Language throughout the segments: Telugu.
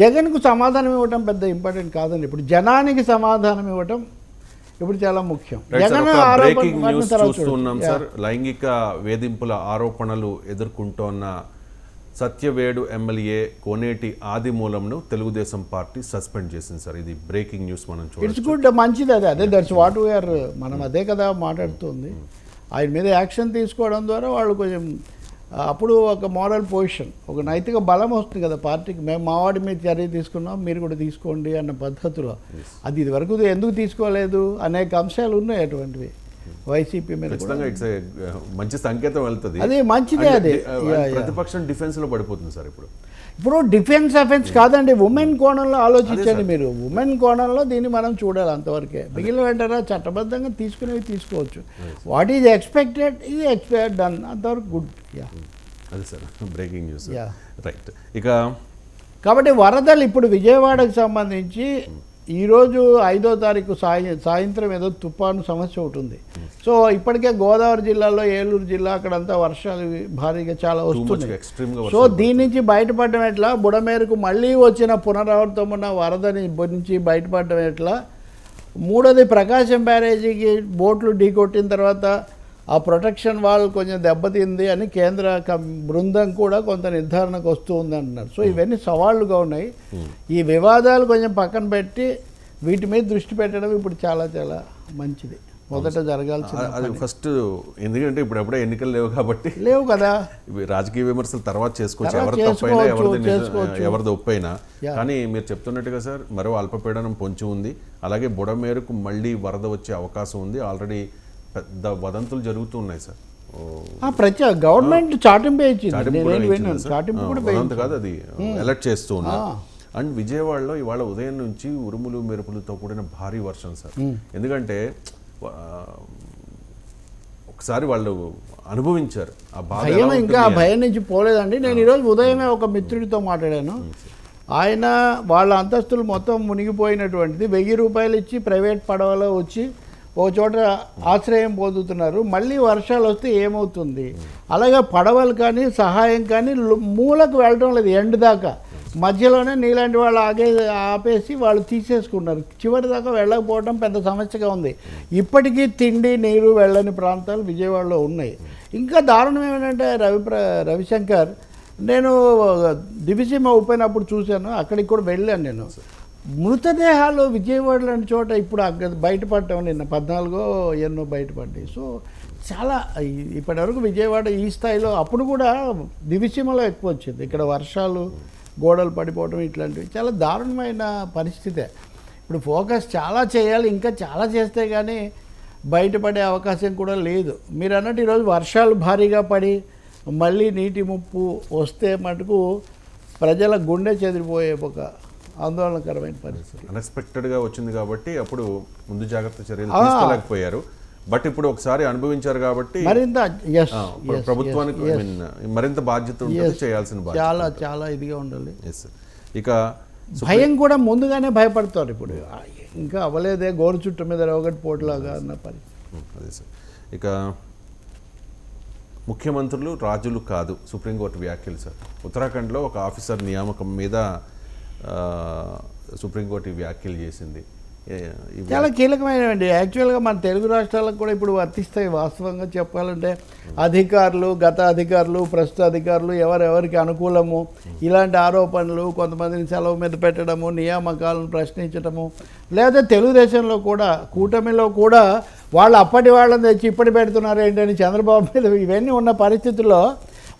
జగన్కు సమాధానం ఇవ్వటం పెద్ద ఇంపార్టెంట్ కాదండి. ఇప్పుడు జనానికి సమాధానం ఇవ్వటం ఇప్పుడు చాలా ముఖ్యం. జగన్ బ్రేకింగ్ న్యూస్ చూస్తున్నాం. సార్. లైంగిక వేధింపుల ఆరోపణలు ఎదుర్కొంటోన్న సత్యవేడు ఎమ్మెల్యే కోనేటి ఆదిమూలంను తెలుగుదేశం పార్టీ సస్పెండ్ చేసింది సార్. ఇది బ్రేకింగ్ న్యూస్ మనం ఇట్స్ గుడ్ మంచిది అదే అదే దట్స్ వాట్ వీఆర్ మనం అదే కదా మాట్లాడుతుంది. ఆయన మీద యాక్షన్ తీసుకోవడం ద్వారా వాళ్ళు కొంచెం అప్పుడు ఒక మోరల్ పొజిషన్ ఒక నైతిక బలం వస్తుంది కదా పార్టీకి. మేము మావాడి మీద చర్య తీసుకున్నాం మీరు కూడా తీసుకోండి అన్న పద్ధతిలో. అది ఇది వరకు ఎందుకు తీసుకోలేదు? అనేక అంశాలు ఉన్నాయి అటువంటివి. వైసీపీ మీద ఇట్స్ మంచి సంకేతం వెళ్తుంది. అది మంచిదే అది. uh. ప్రతిపక్షం డిఫెన్స్లో పడిపోతుంది సార్ ఇప్పుడు. ఇప్పుడు డిఫెన్స్ అఫెన్స్ కాదండి ఉమెన్ కోణంలో ఆలోచించండి మీరు. ఉమెన్ కోణంలో దీన్ని మనం చూడాలి అంతవరకే. మిగిలిన వెంటనే చట్టబద్ధంగా తీసుకునేవి తీసుకోవచ్చు. What is expected is expect done అంతవరకు గుడ్ యా. అది సార్ బ్రేకింగ్ న్యూస్. రైట్. ఇక కాబట్టి వరదలు ఇప్పుడు విజయవాడకు సంబంధించి ఈరోజు ఐదో తారీఖు సాయ సాయంత్రం ఏదో తుఫాను సమస్య ఒకటి ఉంది. సో ఇప్పటికే గోదావరి జిల్లాలో ఏలూరు జిల్లా అక్కడంతా వర్షాలు భారీగా చాలా వస్తున్నాయి. సో దీని నుంచి బయటపడడం ఎట్లా? బుడమేరకు మళ్ళీ వచ్చిన పునరావృతం ఉన్న వరదని నుంచి బయటపడడం ఎట్లా? మూడోది ప్రకాశం బ్యారేజీకి బోట్లు ఢీకొట్టిన తర్వాత ఆ ప్రొటెక్షన్ వాల్ కొంచెం దెబ్బతింది అని కేంద్ర బృందం కూడా కొంత నిర్ధారణకు వస్తూ ఉంది అంటున్నారు. సో ఇవన్నీ సవాళ్ళుగా ఉన్నాయి. ఈ వివాదాలు కొంచెం పక్కన పెట్టి వీటి మీద దృష్టి పెట్టడం ఇప్పుడు చాలా చాలా మంచిది. మొదట జరగాల్సిన అ- అది ఫస్ట్ ఎందుకంటే ఇప్పుడు ఎప్పుడే ఎన్నికలు లేవు కాబట్టి లేవు కదా. ఇవి రాజకీయ విమర్శలు తర్వాత చేసుకోవచ్చు. ఎవరి తప్పైనా ఎవరిది. ఎవరిది ఒప్పైనా. కానీ మీరు చెప్తున్నట్టుగా సార్ మరో అల్పపీడనం పొంచి ఉంది. అలాగే బుడమేరకు మళ్ళీ వరద వచ్చే అవకాశం ఉంది. ఆల్రెడీ పెద్ద వదంతులు జరుగుతూ ఉన్నాయి సార్. ఓ, ఆ, ప్రతి గవర్నమెంట్ చాటింపే కూడా వదంతు కాదు అది. అలర్ట్ చేస్తూ ఉన్నారు ఆ. అండ్ విజయవాడలో ఇవాళ ఉదయం నుంచి ఉరుములు మెరుపులతో కూడిన భారీ వర్షం సార్. ఎందుకంటే ఒకసారి వాళ్ళు అనుభవించారు. ఆ భయం ఇంకా ఆ. భయం నుంచి పోలేదండి. నేను ఈరోజు ఉదయమే ఒక మిత్రుడితో మాట్లాడాను. ఆయన వాళ్ళ అంతస్తులు మొత్తం మునిగిపోయినటువంటిది. వెయ్యి రూపాయలు ఇచ్చి ప్రైవేట్ పడవలో వచ్చి ఓ చోట ఆశ్రయం పొందుతున్నారు మళ్ళీ వర్షాలు వస్తే ఏమవుతుంది? అలాగే పడవలు కానీ సహాయం కానీ మూలకు వెళ్ళడం లేదు ఎండ్ దాకా. మధ్యలోనే నీలాంటి వాళ్ళు ఆగే ఆపేసి వాళ్ళు తీసేసుకున్నారు. చివరి దాకా వెళ్ళకపోవడం పెద్ద సమస్యగా ఉంది. ఇప్పటికీ తిండి నీరు వెళ్ళని ప్రాంతాలు విజయవాడలో ఉన్నాయి. ఇంకా దారుణం ఏమిటంటే రవి ప్ర- రవిశంకర్ నేను దివిసీమ ఉప్పైనప్పుడు చూశాను అక్కడికి కూడా వెళ్ళాను నేను. మృతదేహాలు విజయవాడ లాంటి చోట ఇప్పుడు అక్కడ బయటపడటం నిన్న పద్నాలుగో ఎన్నో బయటపడ్డాయి. సో చాలా ఇప్పటివరకు విజయవాడ ఈ స్థాయిలో అప్పుడు కూడా దివిసీమలో ఎక్కువ వచ్చింది. ఇక్కడ వర్షాలు గోడలు పడిపోవడం ఇట్లాంటివి చాలా దారుణమైన పరిస్థితే. ఇప్పుడు ఫోకస్ చాలా చేయాలి ఇంకా చాలా చేస్తే కానీ బయటపడే అవకాశం కూడా లేదు. మీరు అన్నట్టు ఈరోజు వర్షాలు భారీగా పడి మళ్ళీ నీటి ముప్పు వస్తే మటుకు ప్రజల గుండె చెదిరిపోయే ఒక ఆందోళనకరమైన పరిస్థితి. అన్ఎక్స్పెక్టెడ్గా వచ్చింది కాబట్టి అప్పుడు ముందు జాగ్రత్త చర్యలు. తీసుకోలేకపోయారు. బట్ ఇప్పుడు ఒకసారి అనుభవించారు కాబట్టి మరింత ప్రభుత్వానికి మరింత బాధ్యత ఉంటుంది చేయాల్సిన చాలా చాలా ఇదిగా ఉండాలి. ఇక భయం కూడా ముందుగానే భయపడతారు ఇప్పుడు. ఇంకా అవ్వలేదే గోరు చుట్టు మీద రోగటి పోట్లాగా అన్న పరిస్థితి ఉమ్, అదే సార్ ఇక ముఖ్యమంత్రులు రాజులు కాదు సుప్రీంకోర్టు వ్యాఖ్యలు సార్ ఉత్తరాఖండ్లో ఒక ఆఫీసర్ నియామకం మీద సుప్రీంకోర్టు ఈ వ్యాఖ్యలు చేసింది. చాలా కీలకమైనవండి. యాక్చువల్గా మన తెలుగు రాష్ట్రాలకు కూడా ఇప్పుడు వర్తిస్తాయి వాస్తవంగా చెప్పాలంటే. అధికారులు గత అధికారులు ప్రస్తుత అధికారులు ఎవరెవరికి అనుకూలము? ఇలాంటి ఆరోపణలు కొంతమందిని సెలవు మీద పెట్టడము నియామకాలను ప్రశ్నించడము లేదా తెలుగుదేశంలో కూడా కూటమిలో కూడా వాళ్ళు అప్పటి వాళ్ళని తెచ్చి ఇప్పటి పెడుతున్నారు ఏంటని చంద్రబాబు మీద ఇవన్నీ ఉన్న పరిస్థితుల్లో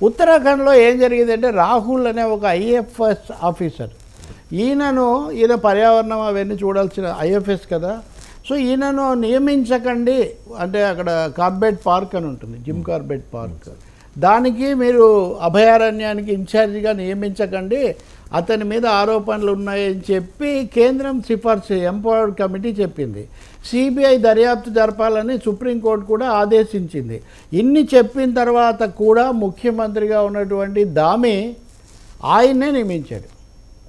ఉత్తరాఖండ్లో ఏం జరిగిందంటే రాహుల్ అనే ఒక ఐఎఫ్ఎస్ ఆఫీసర్ ఈయనను ఈయన పర్యావరణం అవన్నీ చూడాల్సిన ఐఎఫ్ఎస్ కదా. సో ఈయనను నియమించకండి. అంటే అక్కడ కార్బెట్ పార్క్ అని ఉంటుంది జిమ్ కార్బెట్ పార్క్. దానికి మీరు అభయారణ్యానికి ఇన్ఛార్జిగా నియమించకండి. అతని మీద ఆరోపణలు ఉన్నాయని చెప్పి కేంద్రం సిఫార్సు ఎంపవర్డ్ కమిటీ చెప్పింది. సిబిఐ దర్యాప్తు జరపాలని సుప్రీంకోర్టు కూడా ఆదేశించింది. ఇన్ని చెప్పిన తర్వాత కూడా ముఖ్యమంత్రిగా ఉన్నటువంటి దామి ఆయన్నే నియమించాడు.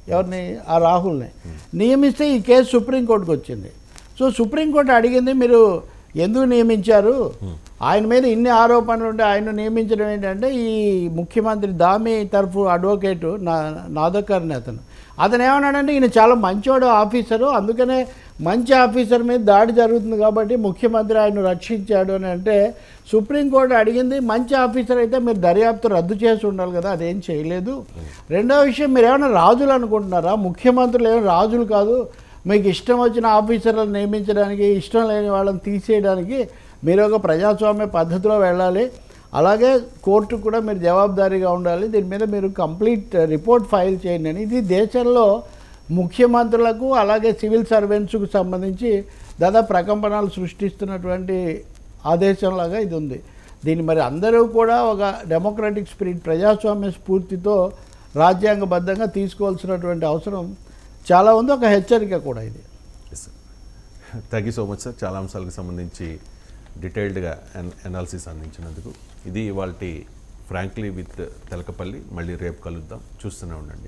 ఎవరిని? ఆ రాహుల్ని. నియమిస్తే ఈ కేసు సుప్రీంకోర్టుకు వచ్చింది. సో సుప్రీంకోర్టు అడిగింది మీరు ఎందుకు నియమించారు? ఆయన మీద ఇన్ని ఆరోపణలు ఉంటే ఆయన నియమించడం ఏంటంటే ఈ ముఖ్యమంత్రి దామి తరఫు అడ్వకేటు నా నాదకర్ని అతను. అతను ఏమన్నాడంటే ఈయన చాలా మంచివాడు ఆఫీసరు అందుకనే మంచి ఆఫీసర్ మీద దాడి జరుగుతుంది కాబట్టి ముఖ్యమంత్రి ఆయన రక్షించాడు అని అంటే సుప్రీంకోర్టు అడిగింది మంచి ఆఫీసర్ అయితే మీరు దర్యాప్తు రద్దు చేసి ఉండాలి కదా అదేం చేయలేదు. రెండో విషయం మీరు ఏమైనా రాజులు అనుకుంటున్నారా? ముఖ్యమంత్రులు ఏమైనా రాజులు కాదు. మీకు ఇష్టం వచ్చిన ఆఫీసర్లను నియమించడానికి ఇష్టం లేని వాళ్ళని తీసేయడానికి మీరు ఒక ప్రజాస్వామ్య పద్ధతిలో వెళ్ళాలి. అలాగే కోర్టు కూడా మీరు జవాబుదారీగా ఉండాలి. దీని మీద మీరు కంప్లీట్ రిపోర్ట్ ఫైల్ చేయండి అని. ఇది దేశంలో ముఖ్యమంత్రులకు అలాగే సివిల్ సర్వెంట్స్కు సంబంధించి దాదాపు ప్రకంపనలు సృష్టిస్తున్నటువంటి ఆదేశంలాగా ఇది ఉంది. దీన్ని మరి అందరూ కూడా ఒక డెమోక్రటిక్ స్పిరిట్ ప్రజాస్వామ్య స్ఫూర్తితో రాజ్యాంగబద్ధంగా తీసుకోవాల్సినటువంటి అవసరం చాలా ఉంది. ఒక హెచ్చరిక కూడా ఇది. Thank you so much sir చాలా అంశాలకు సంబంధించి డీటెయిల్డ్గా అనాలిసిస్ అందించినందుకు. ఇది ఇవాళ ఫ్రాంక్లీ విత్ తెలకపల్లి మళ్ళీ రేపు కలుద్దాం. చూస్తూనే ఉండండి.